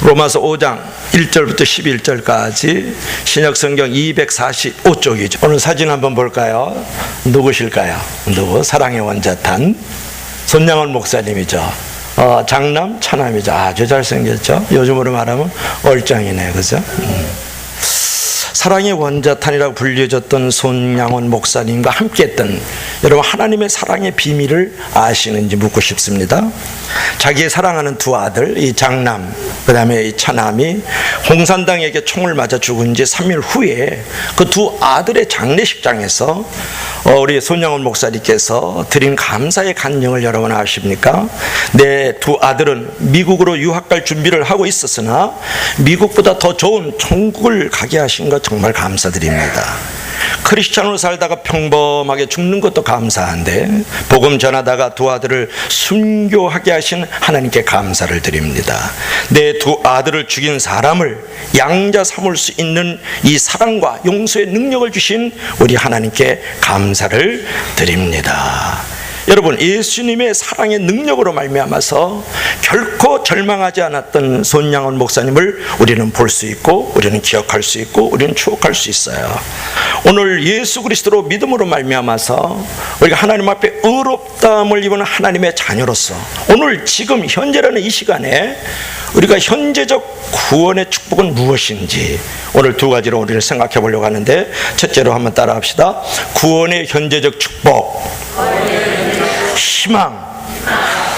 로마서 5장 1절부터 11절까지 신약 성경 245쪽이죠. 오늘 사진 한번 볼까요? 누구실까요? 누구? 사랑의 원자탄 손양원 목사님이죠. 어, 장남 차남이죠. 아주 잘생겼죠. 요즘으로 말하면 얼짱이네, 그죠? 음. 사랑의 원자탄이라고 불려졌던 손양원 목사님과 함께했던 여러분 하나님의 사랑의 비밀을 아시는지 묻고 싶습니다. 자기의 사랑하는 두 아들 이 장남 그 다음에 이 차남이 홍산당에게 총을 맞아 죽은 지 3일 후에 그 두 아들의 장례식장에서 어, 우리 손양원 목사님께서 드린 감사의 간증을 여러분 아십니까? 내 두 아들은 미국으로 유학 갈 준비를 하고 있었으나 미국보다 더 좋은 천국을 가게 하신 것 정말 감사드립니다. 크리스찬으로 살다가 평범하게 죽는 것도 감사한데 복음 전하다가 두 아들을 순교하게 하신 하나님께 감사를 드립니다. 내 두 아들을 죽인 사람을 양자 삼을 수 있는 이 사랑과 용서의 능력을 주신 우리 하나님께 감사를 드립니다. 여러분 예수님의 사랑의 능력으로 말미암아서 결코 절망하지 않았던 손양원 목사님을 우리는 볼 수 있고 우리는 기억할 수 있고 우리는 추억할 수 있어요. 오늘 예수 그리스도로 믿음으로 말미암아서 우리가 하나님 앞에 의롭다함을 입은 하나님의 자녀로서 오늘 지금 현재라는 이 시간에 우리가 현재적 구원의 축복은 무엇인지 오늘 두 가지로 우리를 생각해 보려고 하는데 첫째로 한번 따라 합시다. 구원의 현재적 축복. 희망.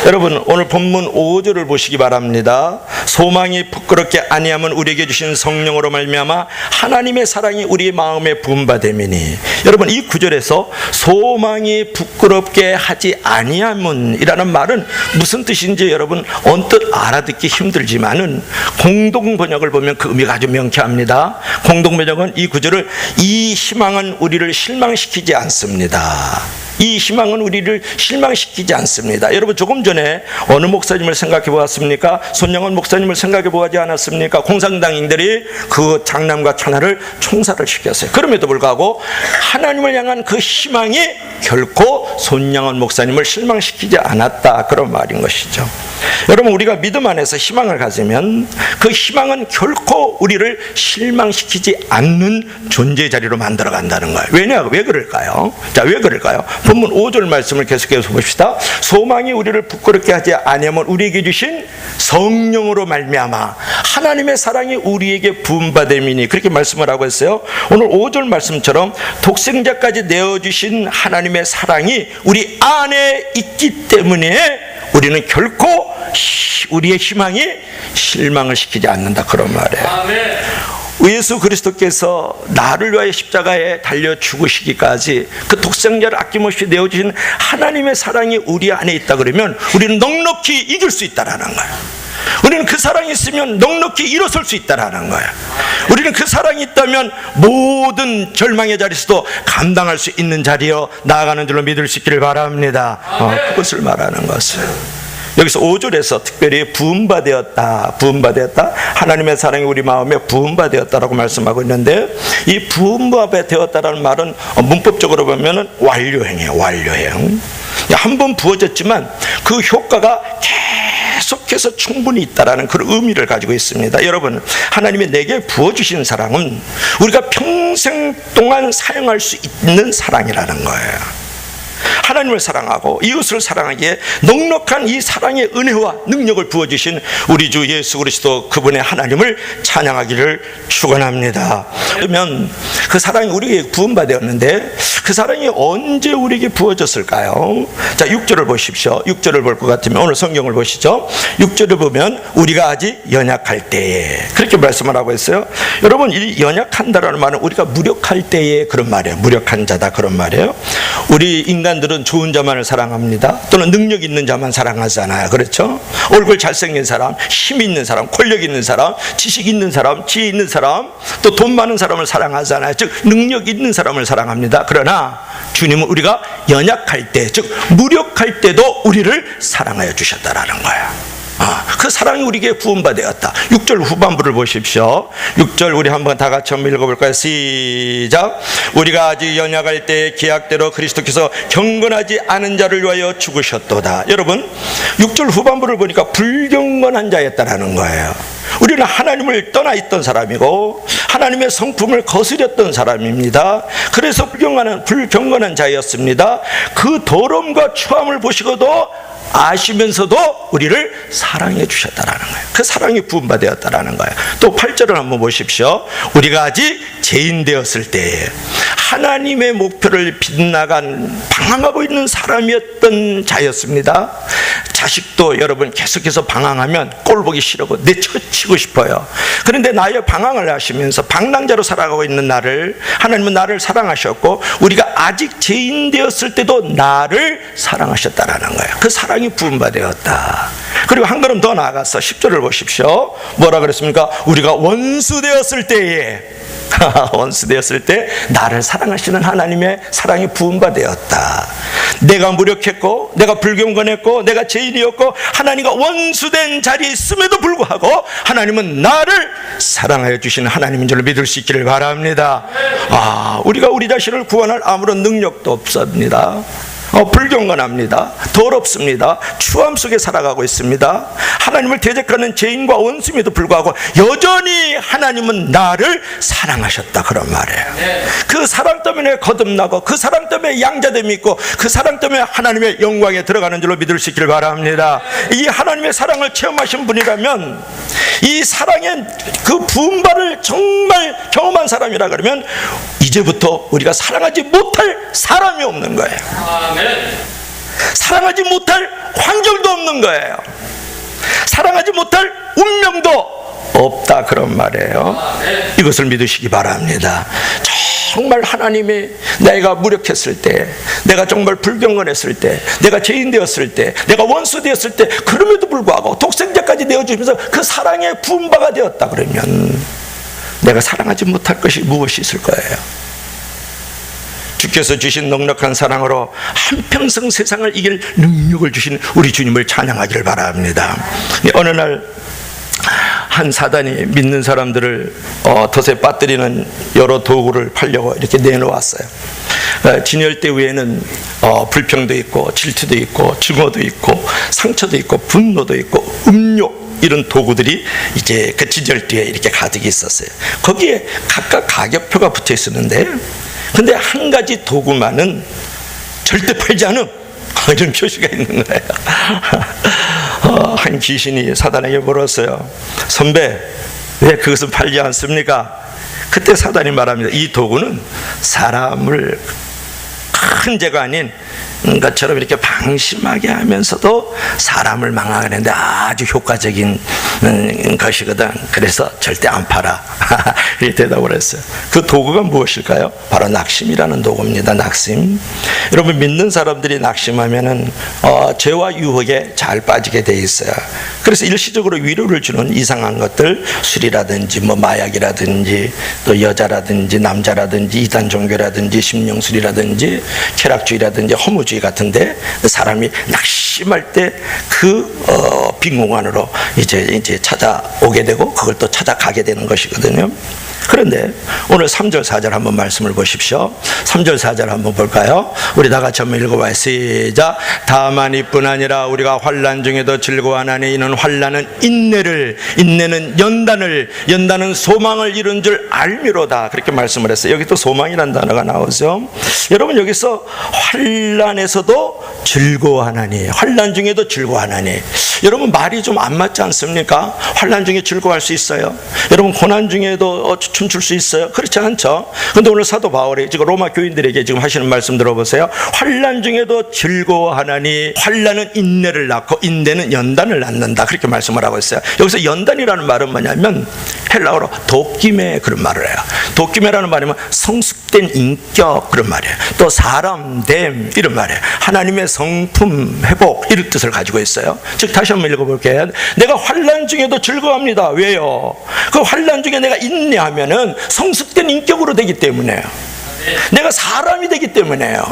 여러분 오늘 본문 5절을 보시기 바랍니다. 소망이 부끄럽게 아니하면 우리에게 주신 성령으로 말미암아 하나님의 사랑이 우리 마음에 부음받음이니 여러분 이 구절에서 소망이 부끄럽게 하지 아니함은이라는 말은 무슨 뜻인지 여러분 언뜻 알아듣기 힘들지만은 공동 번역을 보면 그 의미가 아주 명쾌합니다. 공동 번역은 이 구절을 이 희망은 우리를 실망시키지 않습니다. 이 희망은 우리를 실망시키지 않습니다. 여러분 조금 전에 어느 목사님을 생각해 보았습니까? 손영원 목사님을 생각해 보지 않았습니까? 공산당인들이 그 장남과 차나를 총살을 시켰어요. 그럼에도 불구하고 하나님을 향한 그 희망이 결코 손영원 목사님을 실망시키지 않았다. 그런 말인 것이죠. 여러분 우리가 믿음 안에서 희망을 가지면 그 희망은 결코 우리를 실망시키지 않는 존재 자리로 만들어 간다는 거예요. 왜냐? 왜 그럴까요? 자, 왜 그럴까요? 본문 5절 말씀을 계속해서 봅시다. 소망이 우리를 부끄럽게 하지 아니하면 우리에게 주신 성령으로 말미암아 하나님의 사랑이 우리에게 부음 받음이니 그렇게 말씀을 하고 있어요. 오늘 5절 말씀처럼 독생자까지 내어 주신 하나님의 사랑이 우리 안에 있기 때문에 우리는 결코 우리의 희망이 실망을 시키지 않는다 그런 말이에요. 예수 그리스도께서 나를 위하여 십자가에 달려 죽으시기까지 그 독생자를 아낌없이 내어주신 하나님의 사랑이 우리 안에 있다 그러면 우리는 넉넉히 이길 수 있다라는 거예요. 우리는 그 사랑이 있으면 넉넉히 일어설 수 있다라는 거예요. 우리는 그 사랑이 있다면 모든 절망의 자리에서도 감당할 수 있는 자리여 나아가는 줄로 믿을 수 있기를 바랍니다. 어, 그것을 말하는 것을. 여기서 5절에서 특별히 부음바 되었다. 부음바 되었다. 하나님의 사랑이 우리 마음에 부음바 되었다라고 말씀하고 있는데 이 부음바 되었다라는 말은 문법적으로 보면은 완료행이에요. 완료행. 한 번 부어졌지만 그 효과가 계속해서 충분히 있다라는 그런 의미를 가지고 있습니다. 여러분, 하나님이 내게 부어주신 사랑은 우리가 평생 동안 사용할 수 있는 사랑이라는 거예요. 하나님을 사랑하고 이웃을 사랑하기에 넉넉한 이 사랑의 은혜와 능력을 부어주신 우리 주 예수 그리스도 그분의 하나님을 찬양하기를 축원합니다. 그러면 그 사랑이 우리에게 부음받았는데 그 사랑이 언제 우리에게 부어졌을까요? 자, 6절을 보십시오. 6절을 볼 것 같으면 오늘 성경을 보시죠. 6절을 보면 우리가 아직 연약할 때에 그렇게 말씀을 하고 있어요. 여러분, 이 연약한다라는 말은 우리가 무력할 때에 그런 말이에요. 무력한 자다 그런 말이에요. 우리 인간들은 좋은 자만을 사랑합니다. 또는 능력 있는 자만 사랑하잖아요. 그렇죠? 얼굴 잘생긴 사람, 힘 있는 사람, 권력 있는 사람, 지식 있는 사람, 지혜 있는 사람, 또 돈 많은 사람을 사랑하잖아요. 즉 능력 있는 사람을 사랑합니다. 그러나 주님은 우리가 연약할 때, 즉 무력할 때도 우리를 사랑하여 주셨다라는 거예요. 아, 그 사랑이 우리에게 부음받았다. 6절 후반부를 보십시오. 6절 우리 한번 다 같이 한번 읽어볼까요? 시작. 우리가 아직 연약할 때 계약대로 그리스도께서 경건하지 않은 자를 위하여 죽으셨도다. 여러분, 6절 후반부를 보니까 불경건한 자였다라는 거예요. 우리는 하나님을 떠나 있던 사람이고 하나님의 성품을 거스렸던 사람입니다. 그래서 불경건한 불경건한 자였습니다. 그 더러움과 추함을 보시고도 아시면서도 우리를 사랑해 주셨다라는 거예요. 그 사랑이 부음받았다라는 거예요. 또 8절을 한번 보십시오. 우리가 아직 죄인 되었을 때에 하나님의 목표를 빗나간 방황하고 있는 사람이었던 자였습니다. 자식도 여러분 계속해서 방황하면 꼴 보기 싫고 내쳐치고 싶어요. 그런데 나의 방황을 하시면서 방랑자로 살아가고 있는 나를 하나님은 나를 사랑하셨고 우리가 아직 죄인 되었을 때도 나를 사랑하셨다라는 거예요. 그 사랑이 부음받았다. 그리고 한 걸음 더 나아가서 10절을 보십시오. 뭐라 그랬습니까? 우리가 원수 되었을 때에 원수 되었을 때 나를 사랑하시는 하나님의 사랑이 부음받았다. 내가 무력했고 내가 불경건했고 내가 죄인이었고 하나님과 원수된 자리에 있음에도 불구하고 하나님은 나를 사랑하여 주시는 하나님인 줄 믿을 수 있기를 바랍니다. 아, 우리가 우리 자신을 구원할 아무런 능력도 없습니다. 어, 불경건합니다. 더럽습니다. 추함 속에 살아가고 있습니다. 하나님을 대적하는 죄인과 원수임에도 불구하고 여전히 하나님은 나를 사랑하셨다 그런 말이에요. 그 사랑 때문에 거듭나고 그 사랑 때문에 양자됨이 있고 그 사랑 때문에 하나님의 영광에 들어가는 줄로 믿을 수 있기를 바랍니다. 이 하나님의 사랑을 체험하신 분이라면 이 사랑의 그 부음바를 정말 경험한 사람이라 그러면 이제부터 우리가 사랑하지 못할 사람이 없는 거예요. 아멘. 사랑하지 못할 환경도 없는 거예요. 사랑하지 못할 운명도 없다 그런 말이에요. 이것을 믿으시기 바랍니다. 정말 하나님이 내가 무력했을 때, 내가 정말 불경건했을 때, 내가 죄인 되었을 때, 내가 원수 되었을 때, 그럼에도 불구하고 독생자까지 내어주면서 그 사랑의 분바가 되었다 그러면 내가 사랑하지 못할 것이 무엇이 있을 거예요. 주께서 주신 넉넉한 사랑으로 한평생 세상을 이길 능력을 주신 우리 주님을 찬양하기를 바랍니다. 어느 날 한 사단이 믿는 사람들을 어, 덫에 빠뜨리는 여러 도구를 팔려고 이렇게 내놓았어요. 어, 진열대 위에는 어, 불평도 있고 질투도 있고 증오도 있고 상처도 있고 분노도 있고 음욕 이런 도구들이 이제 그 진열대에 이렇게 가득 있었어요. 거기에 각각 가격표가 붙어 있었는데 근데 한 가지 도구만은 절대 팔지 않음 이런 표시가 있는 거예요. 어, 한 귀신이 사단에게 물었어요. 선배, 왜 그것은 팔지 않습니까? 그때 사단이 말합니다. 이 도구는 사람을 큰 죄가 아닌 것처럼 이렇게 방심하게 하면서도 사람을 망하는데 아주 효과적인 음, 것이거든. 그래서 절대 안 팔아. 이 대답을 했어요. 그 도구가 무엇일까요? 바로 낙심이라는 도구입니다. 낙심. 여러분 믿는 사람들이 낙심하면은 어, 죄와 유혹에 잘 빠지게 돼 있어요. 그래서 일시적으로 위로를 주는 이상한 것들 술이라든지 뭐 마약이라든지 또 여자라든지 남자라든지 이단 종교라든지 심령술이라든지 쾌락주의라든지 허무주의 같은데 사람이 낙심할 때그 어, 빈공간으로 이제 이제 찾아오게 되고 그걸 또 찾아가게 되는 것이거든요. 그런데 오늘 3절 4절 한번 말씀을 보십시오. 3절 4절 한번 볼까요? 우리 다 같이 한번 읽어봐요. 시작. 다만 이뿐 아니라 우리가 환란 중에도 즐거워하나니 이는 환란은 인내를 인내는 연단을 연단은 소망을 이룬 줄 알미로다. 그렇게 말씀을 했어요. 여기 또 소망이라는 단어가 나오죠. 여러분 여기서 환란에서도 즐거워하나니 환란 중에도 즐거워하나니 여러분 말이 좀 안 맞지 않습니까? 환란 중에 즐거워할 수 있어요. 여러분 고난 중에도 어, 춤출 수 있어요. 그렇지 않죠? 근데 오늘 사도 바울이 지금 로마 교인들에게 지금 하시는 말씀 들어보세요. 환란 중에도 즐거워하나니 환란은 인내를 낳고 인내는 연단을 낳는다. 그렇게 말씀을 하고 있어요. 여기서 연단이라는 말은 뭐냐면 헬라어로 도끼매 그런 말을 해요. 도끼매라는 말이면 성숙된 인격 그런 말이에요. 또 사람됨 이런 말이에요. 하나님의 성품 회복 이런 뜻을 가지고 있어요. 즉 다시 한번 읽어볼게요. 내가 환란 중에도 즐거워합니다. 왜요? 그 환란 중에 내가 인내하면은 성숙된 인격으로 되기 때문에요. 내가 사람이 되기 때문에요.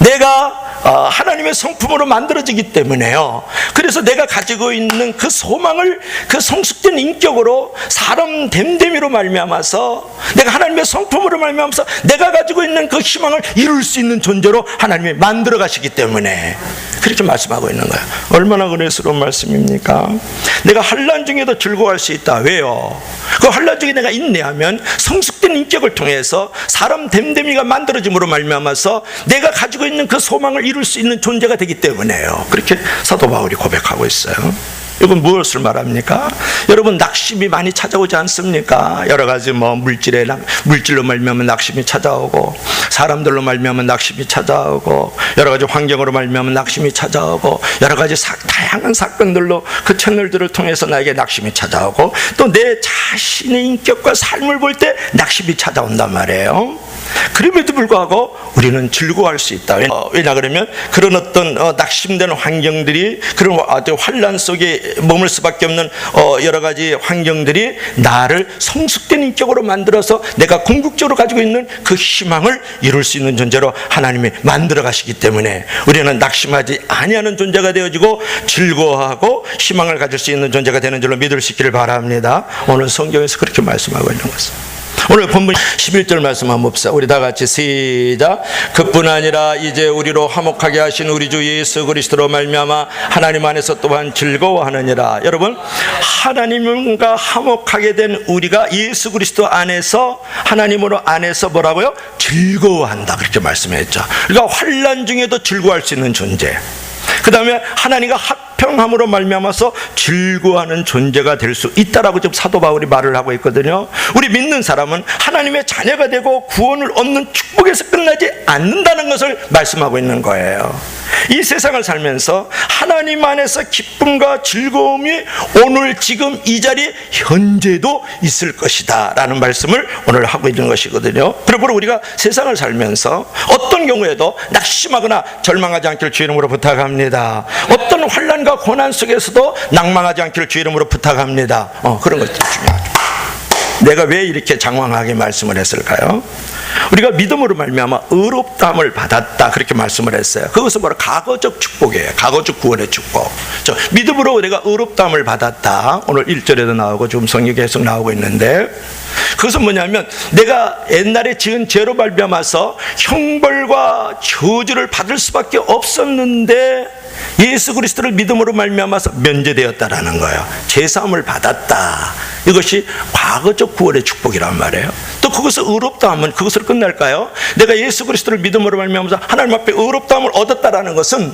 내가 어, 하나님의 성품으로 만들어지기 때문에요. 그래서 내가 가지고 있는 그 소망을 그 성숙된 인격으로 사람 됨됨이로 말미암아서 내가 하나님의 성품으로 말미암아서 내가 가지고 있는 그 희망을 이룰 수 있는 존재로 하나님이 만들어 가시기 때문에 그렇게 말씀하고 있는 거예요. 얼마나 은혜스러운 말씀입니까? 내가 환란 중에도 즐거워할 수 있다. 왜요? 그 환란 중에 내가 인내하면 성숙된 인격을 통해서 사람 됨됨이가 만들어짐으로 말미암아서 내가 가지고 있는 그 소망을 이룰 수 있는 존재가 되기 때문에요. 그렇게 사도 바울이 고백하고 있어요. 이건 무엇을 말합니까? 여러분 낙심이 많이 찾아오지 않습니까? 여러 가지 뭐 물질에 낙- 물질로 말미암은 낙심이 찾아오고 사람들로 말미암은 낙심이 찾아오고 여러 가지 환경으로 말미암은 낙심이 찾아오고 여러 가지 사- 다양한 사건들로 그 채널들을 통해서 나에게 낙심이 찾아오고 또 내 자신의 인격과 삶을 볼 때 낙심이 찾아온단 말이에요. 그럼에도 불구하고 우리는 즐거워할 수 있다. 왜냐, 어, 왜냐 그러면 그런 어떤 어, 낙심된 환경들이 그런 환란 속에 머물 수밖에 없는 어, 여러 가지 환경들이 나를 성숙된 인격으로 만들어서 내가 궁극적으로 가지고 있는 그 희망을 이룰 수 있는 존재로 하나님이 만들어 가시기 때문에 우리는 낙심하지 아니하는 존재가 되어지고 즐거워하고 희망을 가질 수 있는 존재가 되는 줄로 믿을 수 있기를 바랍니다. 오늘 성경에서 그렇게 말씀하고 있는 것입니다. 오늘 본문 11절 말씀 한번 봅시다. 우리 다 같이 시작. 그뿐 아니라 이제 우리로 화목하게 하신 우리 주 예수 그리스도로 말미암아 하나님 안에서 또한 즐거워하느니라. 여러분 하나님과 화목하게 된 우리가 예수 그리스도 안에서 하나님으로 안에서 뭐라고요? 즐거워한다. 그렇게 말씀했죠. 그러니까 환란 중에도 즐거워할 수 있는 존재. 그 다음에 하나님과 합 평함으로 말미암아서 즐거워하는 존재가 될 수 있다라고 지금 사도 바울이 말을 하고 있거든요. 우리 믿는 사람은 하나님의 자녀가 되고 구원을 얻는 축복에서 끝나지 않는다는 것을 말씀하고 있는 거예요. 이 세상을 살면서 하나님 안에서 기쁨과 즐거움이 오늘 지금 이 자리 현재도 있을 것이다 라는 말씀을 오늘 하고 있는 것이거든요. 그러므로 우리가 세상을 살면서 어떤 경우에도 낙심하거나 절망하지 않기를 주 이름으로 부탁합니다. 어떤 환란과 고난 속에서도 낭망하지 않기를 주 이름으로 부탁합니다. 어, 그런 것들이 중요하죠. 내가 왜 이렇게 장황하게 말씀을 했을까요? 우리가 믿음으로 말미암아 의롭다함을 받았다 그렇게 말씀을 했어요. 그것은 바로 과거적 축복이에요. 과거적 구원의 축복. 저 믿음으로 내가 의롭다함을 받았다. 오늘 1절에도 나오고 지금 성경에 계속 나오고 있는데 그것은 뭐냐면 내가 옛날에 지은 죄로 말미암아서 형벌과 저주를 받을 수밖에 없었는데 예수 그리스도를 믿음으로 말미암아서 면제되었다라는 거예요. 제사함을 받았다. 이것이 과거적 구원의 축복이란 말이에요. 또 그것을 의롭다 하면 그것을 끝날까요? 내가 예수 그리스도를 믿음으로 말미암아서 하나님 앞에 의롭다함을 얻었다라는 것은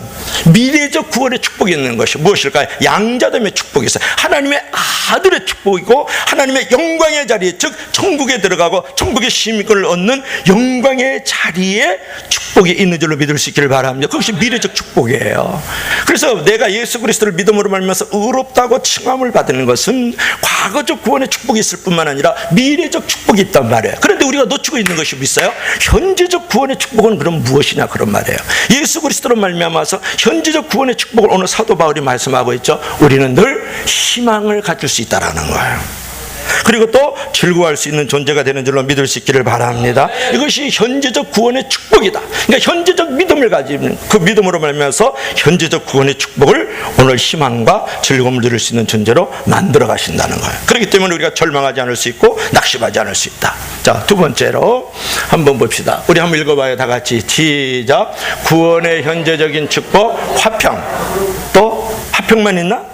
미래적 구원의 축복이 있는 것이 무엇일까요? 양자됨의 축복이 있어요. 하나님의 아들의 축복이고 하나님의 영광의 자리에 즉 천국에 들어가고 천국의 심을 얻는 영광의 자리에 축 복이 있는 줄로 믿을 수 있기를 바랍니다. 그것이 미래적 축복이에요. 그래서 내가 예수 그리스도를 믿음으로 말미암아서 의롭다고 칭함을 받는 것은 과거적 구원의 축복이 있을 뿐만 아니라 미래적 축복이 있단 말이에요. 그런데 우리가 놓치고 있는 것이 있어요. 현재적 구원의 축복은 그럼 무엇이냐 그런 말이에요. 예수 그리스도로 말미암아서 현재적 구원의 축복을 오늘 사도 바울이 말씀하고 있죠. 우리는 늘 희망을 가질 수 있다라는 거예요. 그리고 또 즐거워할 수 있는 존재가 되는 줄로 믿을 수 있기를 바랍니다. 이것이 현재적 구원의 축복이다. 그러니까 현재적 믿음을 가지는 그 믿음으로 말미암아서 현재적 구원의 축복을 오늘 희망과 즐거움을 누릴 수 있는 존재로 만들어 가신다는 거예요. 그렇기 때문에 우리가 절망하지 않을 수 있고 낙심하지 않을 수 있다. 자, 두 번째로 한번 봅시다. 우리 한번 읽어봐요. 다 같이 시작. 구원의 현재적인 축복, 화평. 또 화평만 있나?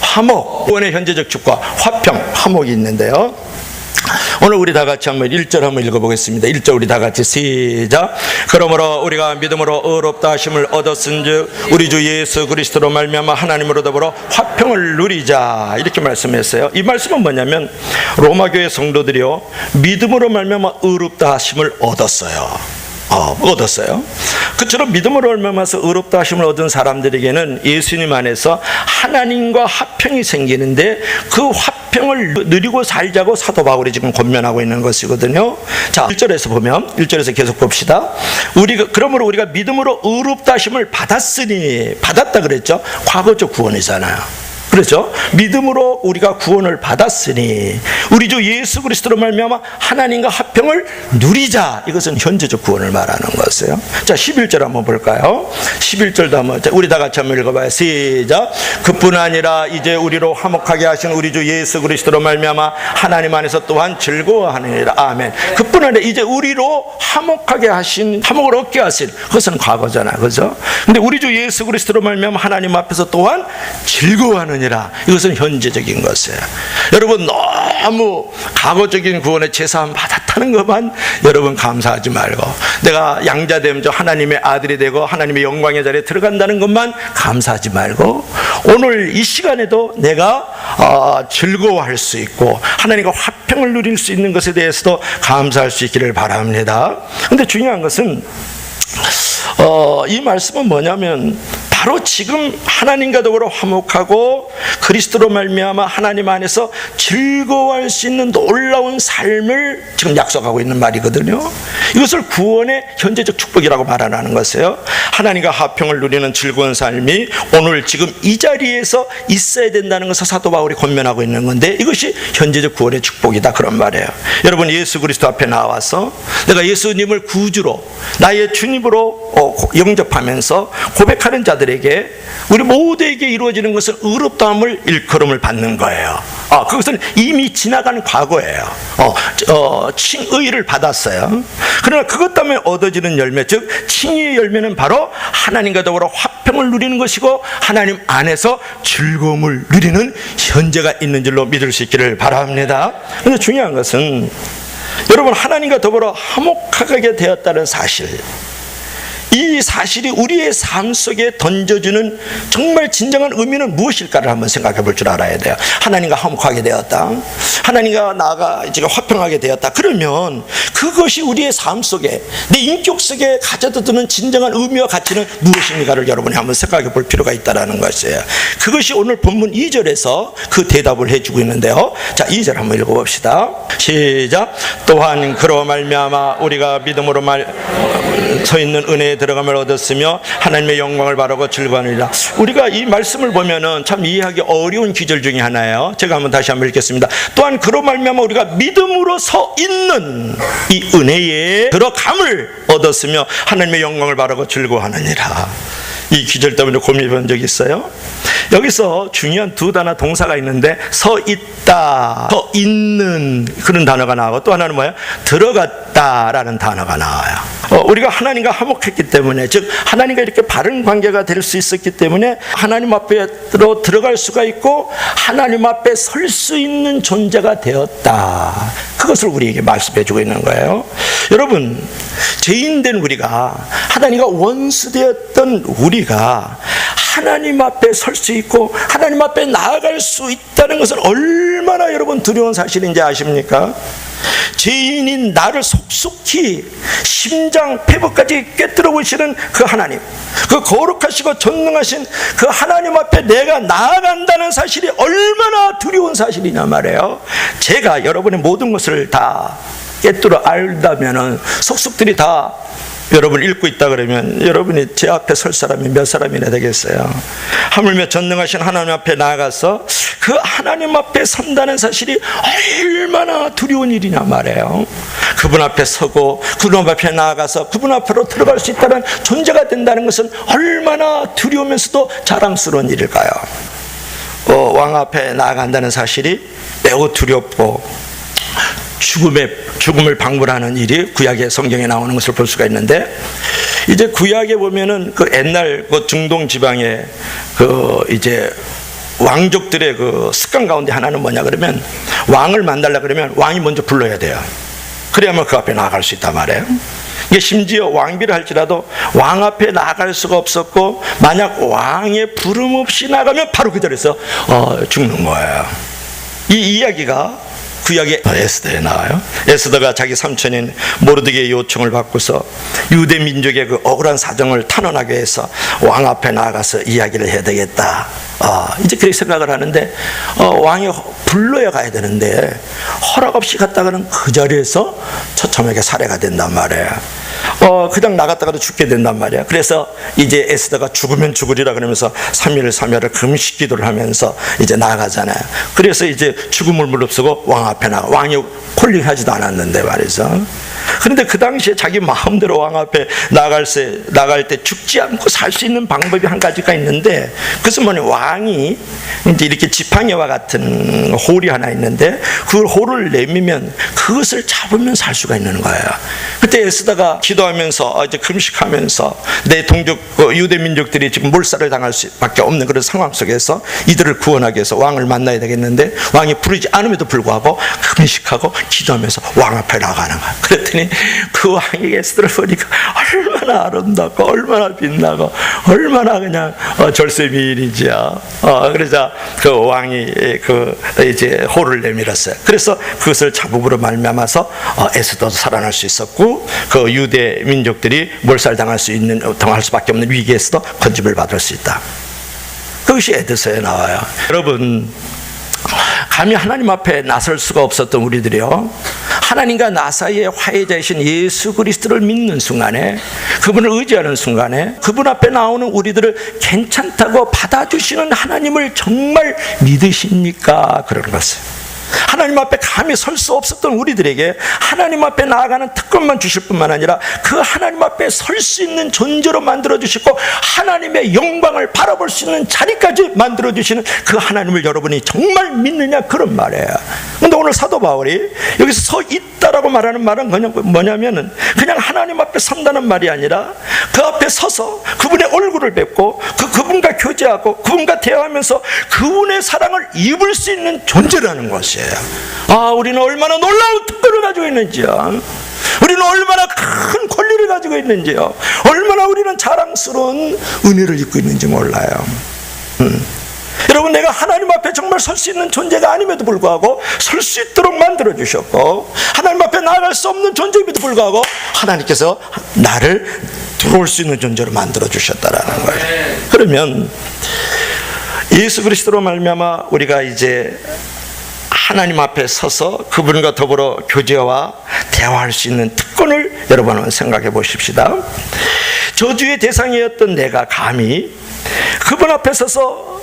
화목, 구원의 현재적 축과 화평, 화목이 있는데요. 오늘 우리 다 같이 한번 1절 한번 읽어보겠습니다. 1절 우리 다 같이 시작. 그러므로 우리가 믿음으로 의롭다 하심을 얻었은즉 우리 주 예수 그리스도로 말미암아 하나님으로 더불어 화평을 누리자 이렇게 말씀했어요. 이 말씀은 뭐냐면 로마 교회 성도들이요 믿음으로 말미암아 의롭다 하심을 얻었어요. 어, 얻었어요. 그처럼 믿음으로 얼마면서 의롭다 하심을 얻은 사람들에게는 예수님 안에서 하나님과 화평이 생기는데 그 화평을 누리고 살자고 사도 바울이 지금 권면하고 있는 것이거든요. 자, 1절에서 보면 1절에서 계속 봅시다. 우리가 그러므로 우리가 믿음으로 의롭다 하심을 받았으니 받았다 그랬죠. 과거적 구원이잖아요. 그렇죠? 믿음으로 우리가 구원을 받았으니 우리 주 예수 그리스도로 말미암아 하나님과 화평을 누리자. 이것은 현재적 구원을 말하는 것이에요. 자, 11절 한번 볼까요? 11절도 한번 자, 우리 다 같이 한번 읽어 봐요. 시작. 그뿐 아니라 이제 우리로 화목하게 하신 우리 주 예수 그리스도로 말미암아 하나님 안에서 또한 즐거워하느니라. 아멘. 그뿐 아니라 이제 우리로 화목하게 하신 화목을 얻게 하신 그것은 과거잖아. 그죠? 근데 우리 주 예수 그리스도로 말미암아 하나님 앞에서 또한 즐거워하느니라. 이것은 현재적인 것이에요. 여러분 너무 과거적인 구원의 제사함 받았다는 것만 여러분 감사하지 말고 내가 양자됨 저 하나님의 아들이 되고 하나님의 영광의 자리에 들어간다는 것만 감사하지 말고 오늘 이 시간에도 내가 어, 즐거워할 수 있고 하나님과 화평을 누릴 수 있는 것에 대해서도 감사할 수 있기를 바랍니다. 근데 중요한 것은 어, 이 말씀은 뭐냐면 바로 지금 하나님과 더불어 화목하고 그리스도로 말미암아 하나님 안에서 즐거워할 수 있는 놀라운 삶을 지금 약속하고 있는 말이거든요. 이것을 구원의 현재적 축복이라고 말하는 것이에요. 하나님과 화평을 누리는 즐거운 삶이 오늘 지금 이 자리에서 있어야 된다는 것을 사도 바울이 권면하고 있는 건데 이것이 현재적 구원의 축복이다 그런 말이에요. 여러분 예수 그리스도 앞에 나와서 내가 예수님을 구주로 나의 주님으로 어, 영접하면서 고백하는 자들 에게 우리 모두에게 이루어지는 것은 의롭다함을 일컬음을 받는 거예요. 아, 그것은 이미 지나간 과거예요. 어, 어, 칭의를 받았어요. 그러나 그것 때문에 얻어지는 열매, 즉 칭의의 열매는 바로 하나님과 더불어 화평을 누리는 것이고 하나님 안에서 즐거움을 누리는 현재가 있는 줄로 믿을 수 있기를 바랍니다. 근데 중요한 것은 여러분 하나님과 더불어 화목하게 되었다는 사실. 이 사실이 우리의 삶 속에 던져주는 정말 진정한 의미는 무엇일까를 한번 생각해 볼 줄 알아야 돼요. 하나님과 화목하게 되었다. 하나님과 나가 지금 화평하게 되었다. 그러면 그것이 우리의 삶 속에 내 인격 속에 가져다 두는 진정한 의미와 가치는 무엇인가를 여러분이 한번 생각해 볼 필요가 있다라는 것이에요. 그것이 오늘 본문 2절에서 그 대답을 해주고 있는데요. 자, 2절 한번 읽어봅시다. 시작. 또한 그로 말미암아 우리가 믿음으로 말 서 있는 은혜에 들어감을 얻었으며 하나님의 영광을 바라고 즐거워하느니라. 우리가 이 말씀을 보면은 참 이해하기 어려운 기절 중에 하나예요. 제가 한번 다시 한번 읽겠습니다. 또한 그로 말미암아 우리가 믿음으로 서 있는 이 은혜에 들어감을 얻었으며 하나님의 영광을 바라고 즐거워하느니라. 이 기절 때문에 고민해 본적 있어요? 여기서 중요한 두 단어 동사가 있는데 서 있다, 서 있는 그런 단어가 나오고 또 하나는 뭐예요? 들어갔다라는 단어가 나와요. 어, 우리가 하나님과 화목했기 때문에 즉 하나님과 이렇게 바른 관계가 될 수 있었기 때문에 하나님 앞에로 들어갈 수가 있고 하나님 앞에 설 수 있는 존재가 되었다. 그것을 우리에게 말씀해 주고 있는 거예요. 여러분, 죄인된 우리가 하나님과 원수되었던 우리가 하나님 앞에 설 수 있고 하나님 앞에 나아갈 수 있다는 것은 얼마나 여러분 두려운 사실인지 아십니까? 죄인인 나를 속속히 심장 폐부까지 꿰뚫어 보시는 그 하나님 그 거룩하시고 전능하신 그 하나님 앞에 내가 나아간다는 사실이 얼마나 두려운 사실이냐 말이에요 제가 여러분의 모든 것을 다 깨뚫어 알다면은 속속들이 다 여러분 읽고 있다 그러면 여러분이 제 앞에 설 사람이 몇 사람이나 되겠어요. 하물며 전능하신 하나님 앞에 나아가서 그 하나님 앞에 선다는 사실이 얼마나 두려운 일이냐 말이에요. 그분 앞에 서고 그분 앞에 나아가서 그분 앞으로 들어갈 수 있다는 존재가 된다는 것은 얼마나 두려우면서도 자랑스러운 일일까요? 어, 왕 앞에 나아간다는 사실이 매우 두렵고 죽음의 죽음을 방불하는 일이 구약의 성경에 나오는 것을 볼 수가 있는데 이제 구약에 보면은 그 옛날 그 중동 지방의 그 이제 왕족들의 그 습관 가운데 하나는 뭐냐 그러면 왕을 만달라 그러면 왕이 먼저 불러야 돼요. 그래야만 그 앞에 나아갈 수 있단 말이에요. 이게 심지어 왕비를 할지라도 왕 앞에 나갈 수가 없었고 만약 왕의 부름 없이 나가면 바로 그 자리에서 어, 죽는 거예요. 이 이야기가 구약의 에스더에 나와요. 에스더가 자기 삼촌인 모르드게의 요청을 받고서 유대 민족의 그 억울한 사정을 탄원하기 위해서 왕 앞에 나가서 이야기를 해야 되겠다. 어, 이제 그렇게 생각을 하는데 어, 왕이 불러야 가야 되는데 허락 없이 갔다 가는 그 자리에서 처참하게 살해가 된단 말이에요. 어, 그냥 나갔다가도 죽게 된단 말이야. 그래서 이제 에스더가 죽으면 죽으리라 그러면서 3일 3일을 금식 기도를 하면서 이제 나가잖아요. 그래서 이제 죽음을 무릅쓰고 왕 앞에 나가. 왕이 콜링하지도 않았는데 말이죠. 그런데 그 당시에 자기 마음대로 왕 앞에 나갈 때, 나갈 때 죽지 않고 살 수 있는 방법이 한 가지가 있는데 그것은 뭐냐 왕이 이제 이렇게 지팡이와 같은 홀이 하나 있는데 그 홀을 내미면 그것을 잡으면 살 수가 있는 거예요. 그때 에스다가 기도하면서 어, 이제 금식하면서 내 동족 어, 유대 민족들이 지금 몰살을 당할 수밖에 없는 그런 상황 속에서 이들을 구원하기 위해서 왕을 만나야 되겠는데 왕이 부르지 않음에도 불구하고 금식하고 기도하면서 왕 앞에 나가는 거야. 그랬더니 그 왕이 에스더를 보니까 얼마나 아름답고 얼마나 빛나고 얼마나 그냥 어, 절세미인이지요. 어, 그러자 그 왕이 그 이제 호를 내밀었어요. 그래서 그것을 자국으로 말미암아서 어, 에스더도 살아날 수 있었고 그 유대 민족들이 몰살당할 수 있는 당할 수밖에 없는 위기에서도 건집을 받을 수 있다. 그것이 에드서에 나와요. 여러분 감히 하나님 앞에 나설 수가 없었던 우리들이요. 하나님과 나 사이의 화해자이신 예수 그리스도를 믿는 순간에 그분을 의지하는 순간에 그분 앞에 나오는 우리들을 괜찮다고 받아주시는 하나님을 정말 믿으십니까? 그런 것을. 하나님 앞에 감히 설 수 없었던 우리들에게 하나님 앞에 나아가는 특권만 주실 뿐만 아니라 그 하나님 앞에 설 수 있는 존재로 만들어 주시고 하나님의 영광을 바라볼 수 있는 자리까지 만들어 주시는 그 하나님을 여러분이 정말 믿느냐 그런 말이에요. 근데 오늘 사도 바울이 여기서 서 있다라고 말하는 말은 그냥 뭐냐면은 그냥 하나님 앞에 선다는 말이 아니라 서서 그분의 얼굴을 뵙고 그 그분과 교제하고 그분과 대화하면서 그분의 사랑을 입을 수 있는 존재라는 것이에요. 아, 우리는 얼마나 놀라운 특권을 가지고 있는지요. 우리는 얼마나 큰 권리를 가지고 있는지요. 얼마나 우리는 자랑스러운 은혜를 입고 있는지 몰라요. 음. 여러분 내가 하나님 앞에 정말 설 수 있는 존재가 아님에도 불구하고 설 수 있도록 만들어 주셨고 하나님 앞에 나아갈 수 없는 존재임에도 불구하고 하나님께서 나를 들어올 수 있는 존재로 만들어 주셨다라는 거예요. 그러면 예수 그리스도로 말미암아 우리가 이제 하나님 앞에 서서 그분과 더불어 교제와 대화할 수 있는 특권을 여러분 한번 생각해 보십시다. 저주의 대상이었던 내가 감히 그분 앞에 서서 어,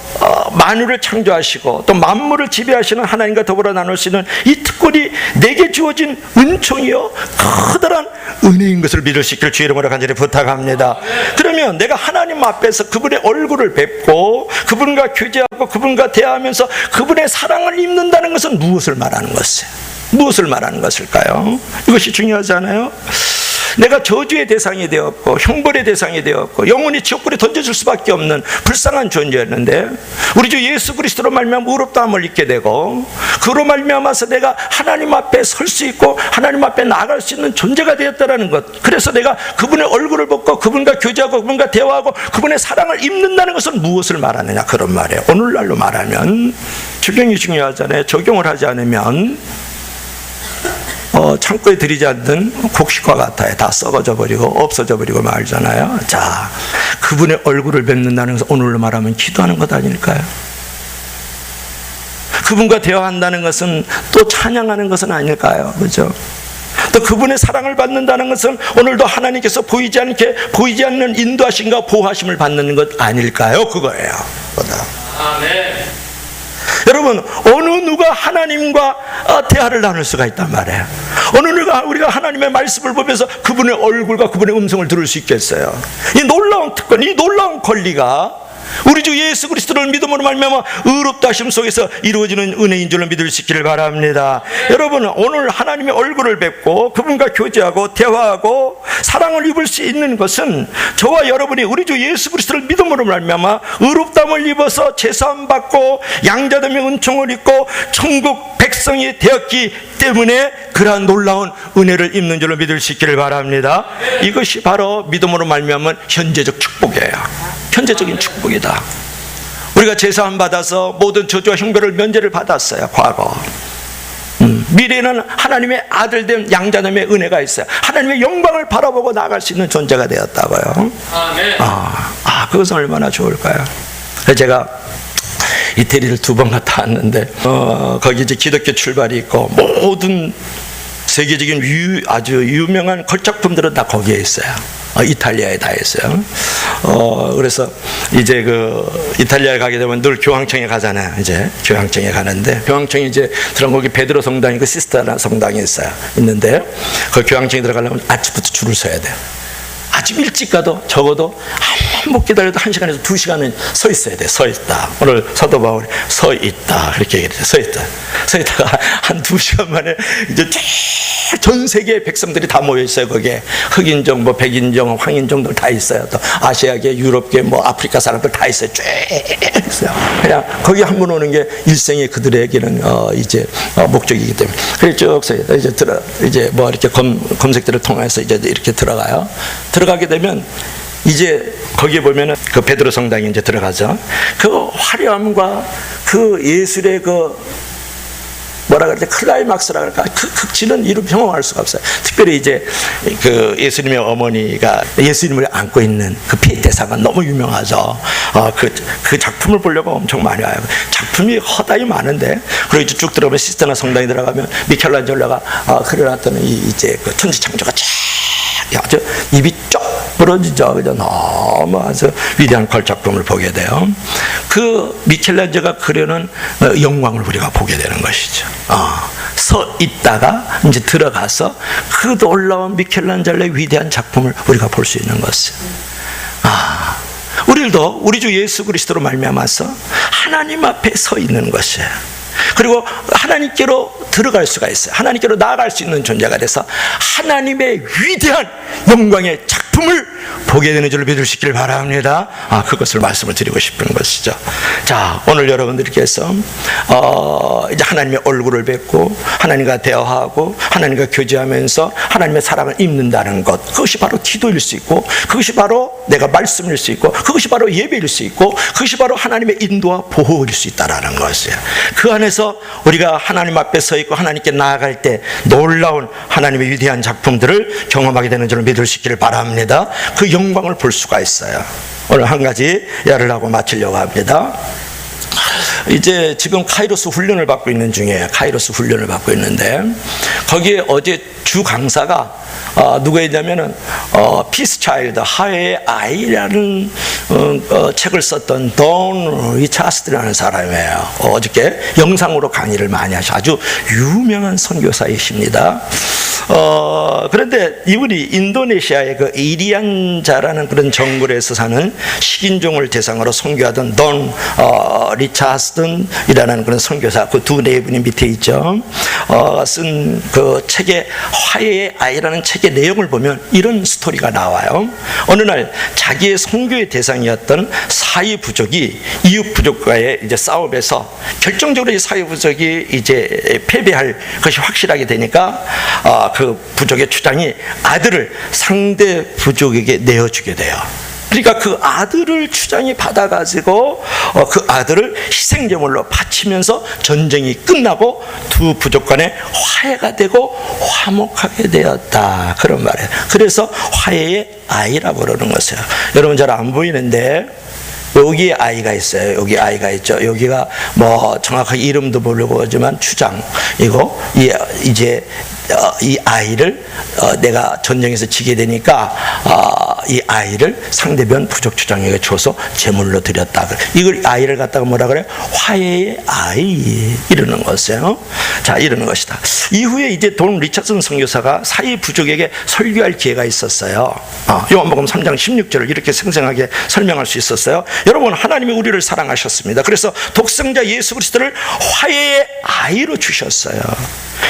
만유를 창조하시고 또 만물을 지배하시는 하나님과 더불어 나눌 수 있는 이 특권이 내게 주어진 은총이요 커다란 은혜인 것을 믿을 수 있기를 주 이름으로 간절히 부탁합니다. 그러면 내가 하나님 앞에서 그분의 얼굴을 뵙고 그분과 교제하고 그분과 대화하면서 그분의 사랑을 입는다는 것은 무엇을 말하는 것이에요? 무엇을 말하는 것일까요? 이것이 중요하잖아요. 내가 저주의 대상이 되었고 형벌의 대상이 되었고 영원히 지옥불에 던져질 수밖에 없는 불쌍한 존재였는데 우리 주 예수 그리스도로 말미암아 의롭다함을 입게 되고 그로 말미암아서 내가 하나님 앞에 설 수 있고 하나님 앞에 나아갈 수 있는 존재가 되었다라는 것. 그래서 내가 그분의 얼굴을 보고 그분과 교제하고 그분과 대화하고 그분의 사랑을 입는다는 것은 무엇을 말하느냐? 그런 말이에요. 오늘날로 말하면 적용이 중요하잖아요. 적용을 하지 않으면 어, 창고에 들이지 않는 곡식과 같아요. 다 썩어져 버리고 없어져 버리고 말잖아요. 자, 그분의 얼굴을 뵙는다는 것은 오늘로 말하면 기도하는 것 아닐까요? 그분과 대화한다는 것은 또 찬양하는 것은 아닐까요? 그죠? 또 그분의 사랑을 받는다는 것은 오늘도 하나님께서 보이지 않게 보이지 않는 인도하심과 보호하심을 받는 것 아닐까요? 그거예요. 아멘. 여러분 어느 누가 하나님과 어, 대화를 나눌 수가 있단 말이에요. 어느 누가 우리가 하나님의 말씀을 보면서 그분의 얼굴과 그분의 음성을 들을 수 있겠어요. 이 놀라운 특권, 이 놀라운 권리가 우리 주 예수 그리스도를 믿음으로 말미암아 의롭다 하심 속에서 이루어지는 은혜인 줄로 믿을 수 있기를 바랍니다. 여러분 오늘 하나님의 얼굴을 뵙고 그분과 교제하고 대화하고 사랑을 입을 수 있는 것은 저와 여러분이 우리 주 예수 그리스도를 믿음으로 말미암아 의롭다함을 입어서 제사함 받고 양자됨의 은총을 입고 천국 백성이 되었기 때문에 그러한 놀라운 은혜를 입는 줄로 믿을 수 있기를 바랍니다. 이것이 바로 믿음으로 말미암은 현재적 축복이에요. 현재적인 축복이다. 우리가 제사함 받아서 모든 저주와 형벌을 면제를 받았어요. 과거. 음, 미래는 하나님의 아들된 양자됨의 은혜가 있어요. 하나님의 영광을 바라보고 나갈 수 있는 존재가 되었다고요. 아멘. 아, 아 그것은 얼마나 좋을까요? 제가 이태리를 두 번 갔다 왔는데 어, 거기 이제 기독교 출발이 있고 모든 세계적인 유, 아주 유명한 걸작품들은 다 거기에 있어요. 어, 이탈리아에 다 있어요. 어, 그래서 이제 그 이탈리아에 가게 되면 늘 교황청에 가잖아요. 이제 교황청에 가는데 교황청에 이제 들어간 거기 베드로 성당이 그 시스타나 성당이 있어요. 있는데 그 교황청에 들어가려면 아침부터 줄을 서야 돼요. 아침 일찍 가도 적어도 한못 기다려도 한 시간에서 두 시간은 서 있어야 돼. 서 있다. 오늘 사도 바울이 서 있다. 그렇게 얘기했어요. 서 있다. 서 있다가 한 두 시간 만에 이제 전 세계 백성들이 다 모여 있어요. 거기에 흑인종, 뭐 백인종, 황인종들 다 있어요. 또 아시아계, 유럽계, 뭐 아프리카 사람들 다 있어요. 쭉 있어요. 그냥 거기 한 번 오는 게 일생의 그들에게는 어 이제 어 목적이기 때문에 그래 있다. 이제 들어 이제 뭐 이렇게 검 검색들을 통해서 이제 이렇게 들어가요. 들어가게 되면 이제 거기에 보면은 그 베드로 성당에 이제 들어가죠. 그 화려함과 그 예술의 그 뭐라 그러지 클라이막스라 그럴까 그 극치는 이루 경험할 수가 없어요. 특별히 이제 그 예수님의 어머니가 예수님을 안고 있는 그 피에테사가 너무 유명하죠. 어, 그, 그 작품을 보려고 엄청 많이 와요. 작품이 허다히 많은데 그리고 이제 쭉 들어가면 시스테나 성당에 들어가면 미켈란젤로가 어, 그려놨던 이 이제 그 천지 창조가 쫙 아주 입이 쫙 부러지죠. 그죠? 너무 아주 위대한 걸작품을 보게 돼요. 그 미켈란젤로가 그려는 어, 영광을 우리가 보게 되는 것이죠. 어, 서 있다가 이제 들어가서 그 놀라운 미켈란젤로의 위대한 작품을 우리가 볼 수 있는 것이에요. 아, 우리도 우리 주 예수 그리스도로 말미암아서 하나님 앞에 서 있는 것이에요. 그리고 하나님께로 들어갈 수가 있어요. 하나님께로 나아갈 수 있는 존재가 돼서 하나님의 위대한 영광의 작품을 보게 되는 수 있기를 바랍니다. 아, 그것을 말씀을 드리고 싶은 것이죠. 자, 오늘 여러분들께서 어, 이제 하나님의 얼굴을 뵙고 하나님과 대화하고 하나님과 교제하면서 하나님의 사랑을 입는다는 것. 그것이 바로 기도일 수 있고 그것이 바로 내가 말씀일 수 있고 그것이 바로 예배일 수 있고 그것이 바로 하나님의 인도와 보호일 수 있다라는 것이에요. 그 안에서 우리가 하나님 앞에 서 있고 하나님께 나아갈 때 놀라운 하나님의 위대한 작품들을 경험하게 되는 수 있기를 바랍니다. 그 영광을 볼 수가 있어요. 오늘 한 가지 야를 하고 마치려고 합니다. 이제 지금 카이로스 훈련을 받고 있는 중이에요. 카이로스 훈련을 받고 있는데 거기에 어제 주 강사가 어, 누구였냐면은 어, 피스 차일드 하의 아이라는 어, 어, 책을 썼던 돈 리차스드라는 사람이에요. 어, 어저께 영상으로 강의를 많이 하셔 아주 유명한 선교사이십니다. 어, 그런데 이분이 인도네시아의 그 이리안자라는 그런 정글에서 사는 식인종을 대상으로 선교하던 돈 어, 리차스든이라는 그런 선교사 그 두 네 분이 밑에 있죠. 어, 쓴 그 책의 화해의 아이라는 책의 내용을 보면 이런 스토리가 나와요. 어느 날 자기의 선교의 대상이었던 사이 부족이 이웃 부족과의 이제 싸움에서 결정적으로 이 사이 부족이 이제 패배할 것이 확실하게 되니까 어, 그 부족의 주장이 아들을 상대 부족에게 내어주게 돼요. 그러니까 그 아들을 추장이 받아가지고 어, 그 아들을 희생제물로 바치면서 전쟁이 끝나고 두 부족 간에 화해가 되고 화목하게 되었다 그런 말이에요. 그래서 화해의 아이라 부르는 것이에요. 여러분 잘 안 보이는데 여기 아이가 있어요. 여기 아이가 있죠. 여기가 뭐 정확하게 이름도 모르고 하지만 추장이고 이 이제 어, 이 아이를 어, 내가 전쟁에서 지게 되니까 어, 이 아이를 상대편 부족 추장에게 줘서 제물로 드렸다. 이걸 아이를 갖다가 뭐라 그래? 화해의 아이 이러는 것이에요. 자 이러는 것이다. 이후에 이제 돈 리차슨 선교사가 사이 부족에게 설교할 기회가 있었어요. 어, 요한복음 3장 16절을 이렇게 생생하게 설명할 수 있었어요. 여러분 하나님이 우리를 사랑하셨습니다. 그래서 독생자 예수 그리스도를 화해의 아이로 주셨어요.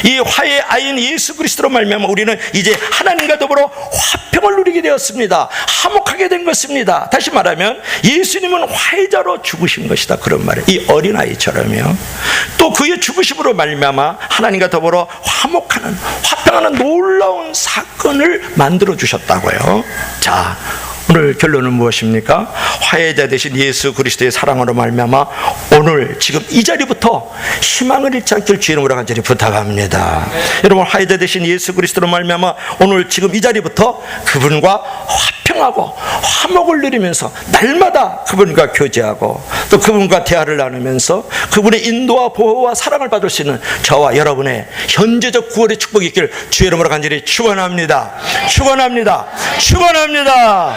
이 화해의 아이인 예수 그리스도로 말미암아 우리는 이제 하나님과 더불어 화평을 누리게 되었습니다. 화목하게 된 것입니다. 다시 말하면 예수님은 화해자로 죽으신 것이다. 그런 말이에요. 이 어린 아이처럼요. 또 그의 죽으심으로 말미암아 하나님과 더불어 화목하는 화평하는 놀라운 사건을 만들어 주셨다고요. 자, 오늘 결론은 무엇입니까? 화해자 되신 예수 그리스도의 사랑으로 말미암아 오늘 지금 이 자리부터 희망을 잃지 않길 주의 이름으로 간절히 부탁합니다. 여러분 화해자 되신 예수 그리스도로 말미암아 오늘 지금 이 자리부터 그분과 화평 화평하고 화목을 누리면서 날마다 그분과 교제하고 또 그분과 대화를 나누면서 그분의 인도와 보호와 사랑을 받을 수 있는 저와 여러분의 현재적 구원의 축복이 있기를 주의 이름으로 간절히 축원합니다. 축원합니다. 축원합니다.